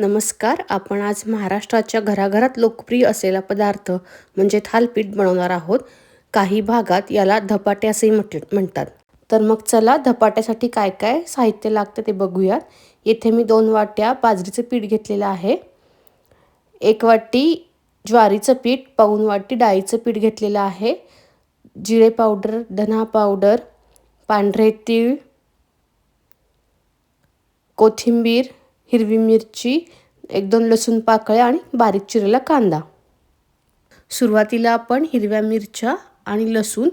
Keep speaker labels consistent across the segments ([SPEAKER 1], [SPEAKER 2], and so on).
[SPEAKER 1] नमस्कार आपण आज महाराष्ट्राच्या घराघरात लोकप्रिय असलेला पदार्थ म्हणजे थालपीठ बनवणार आहोत. काही भागात याला धपाटे असेही म्हट म्हणतात. तर मग चला धपाट्यासाठी काय काय साहित्य लागतं ते बघूयात. येथे मी दोन वाट्या बाजरीचं पीठ घेतलेलं आहे. एक वाटी ज्वारीचं पीठ पाऊन वाटी डाळीचं पीठ घेतलेलं आहे. जिरे पावडर धना पावडर पांढरे तीळ कोथिंबीर हिरवी मिरची एक दोन लसूण पाकळ्या आणि बारीक चिरलेला कांदा. सुरुवातीला आपण हिरव्या मिरच्या आणि लसूण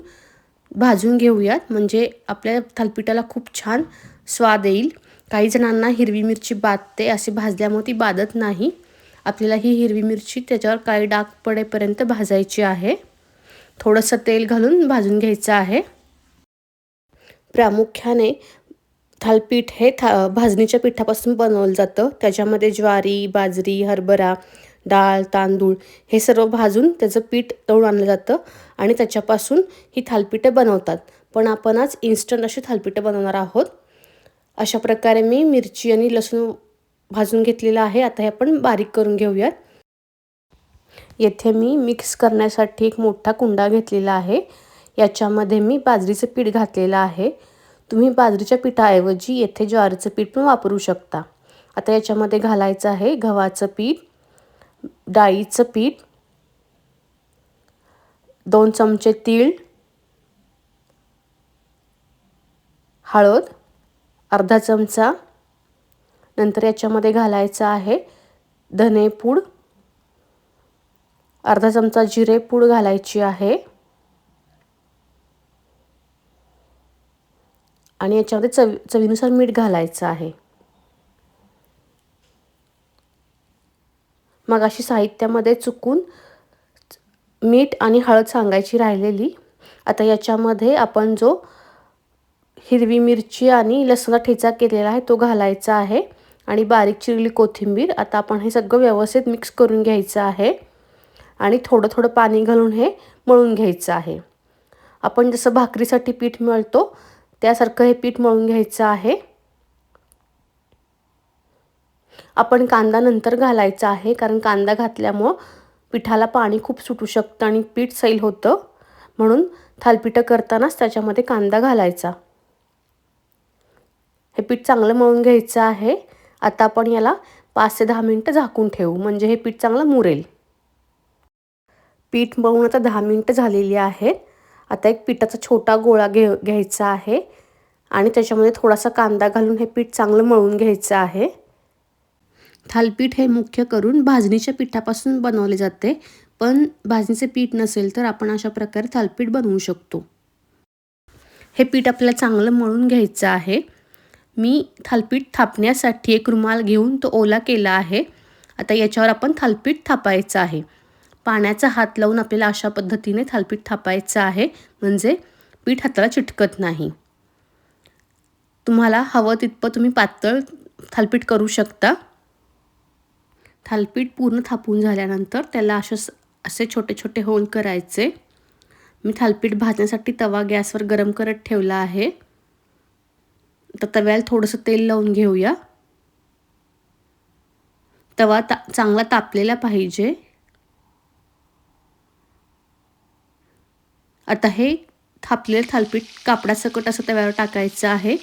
[SPEAKER 1] भाजून घेऊयात. म्हणजे आपल्या थालपिठाला खूप छान स्वाद येईल. काही जणांना हिरवी मिरची बाधते असे भाजल्यामुळे ती बाधत नाही. आपल्याला ही हिरवी मिरची त्याच्यावर काही डाग पडेपर्यंत भाजायची आहे. थोडंसं तेल घालून भाजून घ्यायचं आहे. प्रामुख्याने थालपीठ हे था भाजणीच्या पिठापासून बनवलं जातं. त्याच्यामध्ये ज्वारी बाजरी हरभरा डाळ तांदूळ हे सर्व भाजून त्याचं पीठ तळून आणलं जातं आणि त्याच्यापासून ही थालपीठं बनवतात. पण आपण आज इन्स्टंट अशी थालपीठं बनवणार आहोत. अशा प्रकारे मी मिरची आणि लसूण भाजून घेतलेलं आहे. आता हे आपण बारीक करून घेऊयात. येथे मी मिक्स करण्यासाठी एक मोठा कुंडा घेतलेला आहे. याच्यामध्ये मी बाजरीचं पीठ घातलेलं आहे. तुम्ही बाजरीच्या पिठाऐवजी येथे ज्वारीचं पीठ पण वापरू शकता. आता याच्यामध्ये घालायचं आहे गव्हाचं पीठ डाळीचं पीठ दोन चमचे तीळ हळद अर्धा चमचा. नंतर याच्यामध्ये घालायचं आहे धनेपूड अर्धा चमचा जिरेपूड घालायची आहे. आणि याच्यामध्ये चवी चवीनुसार मीठ घालायचं आहे. मग अशी साहित्यामध्ये चुकून मीठ आणि हळद सांगायची राहिलेली. आता याच्यामध्ये आपण जो हिरवी मिरची आणि लसणा ठेचा केलेला आहे तो घालायचा आहे. आणि बारीक चिरली कोथिंबीर आता आपण हे सगळं व्यवस्थित मिक्स करून घ्यायचं आहे. आणि थोडं थोडं पाणी घालून हे मळून घ्यायचं आहे. आपण जसं भाकरीसाठी पीठ मळतो त्यासारखं हे पीठ मळून घ्यायचं आहे. आपण कांदा नंतर घालायचा आहे कारण कांदा घातल्यामुळं पिठाला पाणी खूप सुटू शकतं आणि पीठ सैल होतं. म्हणून थालपिठं करतानाच त्याच्यामध्ये कांदा घालायचा. हे पीठ चांगलं मळून घ्यायचं आहे. आता आपण याला पाच ते दहा मिनटं झाकून ठेवू म्हणजे हे पीठ चांगलं मुरेल. पीठ मळून आता दहा मिनटं झालेली आहेत. आता एक पिठाचा छोटा गोळा घे घ्यायचा आहे. आणि त्याच्यामध्ये थोडासा कांदा घालून हे पीठ चांगलं मळून घ्यायचं आहे. थालपीठ हे मुख्य करून भाजणीच्या पिठापासून बनवले जाते. पण भाजणीचे पीठ नसेल तर आपण अशा प्रकारे थालपीठ बनवू शकतो. हे पीठ आपल्याला चांगलं मळून घ्यायचं आहे. मी थालपीठ थापण्यासाठी एक रुमाल घेऊन तो ओला केला आहे. आता याच्यावर आपण थालपीठ थापायचं आहे. पाण्याचा हात लावून आपल्याला अशा पद्धतीने थालपीठ थापायचं आहे. म्हणजे पीठ हाताला चिटकत नाही. तुम्हाला हवं तितपं तुम्ही पातळ थालपीठ करू शकता. थालपीठ पूर्ण थापून झाल्यानंतर त्याला असे असे छोटे छोटे होल करायचे. मी थालपीठ भाजण्यासाठी तवा गॅसवर गरम करत ठेवला आहे. तर तव्याला थोडंसं तेल लावून घेऊया. तवा ता चांगला तापलेला पाहिजे. आता हे थापलेलं थालपीठ कापडासकट असं तव्यावर टाकायचं आहे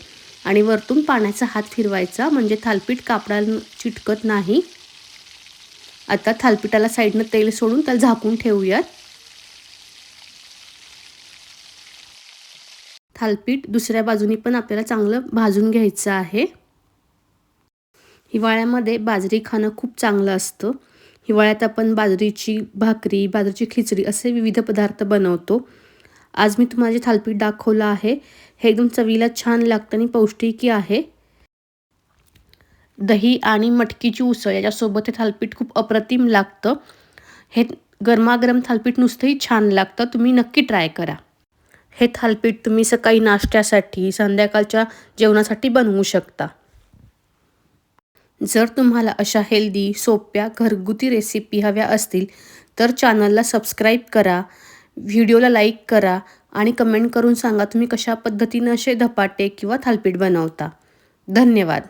[SPEAKER 1] आणि वरतून पाण्याचा हात फिरवायचा म्हणजे थालपीठ कापडाला चिटकत नाही. आता थालपीठाला साईडनं तेल सोडून त्याला झाकून ठेवूयात. थालपीठ दुसऱ्या बाजूनी पण आपल्याला चांगलं भाजून घ्यायचं आहे. हिवाळ्यामध्ये बाजरी खाणं खूप चांगलं असतं. हिवाळ्यात आपण बाजरीची भाकरी बाजरीची खिचडी असे विविध पदार्थ बनवतो. आज मी तुम्हाला जे थालपीठ दाखवलं आहे हे एकदम चवीला छान लागतं आणि पौष्टिकी आहे. दही आणि मटकीची उसळ याच्यासोबत हे थालपीठ खूप अप्रतिम लागतं. हे गरमागरम थालपीठ नुसतंही छान लागतं तुम्ही नक्की ट्राय करा. हे थालपीठ तुम्ही सकाळी नाश्त्यासाठी संध्याकाळच्या जेवणासाठी बनवू शकता. जर तुम्हाला अशा हेल्दी सोप्या घरगुती रेसिपी हव्या असतील तर चॅनलला सबस्क्राईब करा. व्हिडिओला लाईक करा आणि कमेंट करून सांगा तुम्ही कशा पद्धतीनं असे धपाटे किंवा थालपीठ बनवता. धन्यवाद.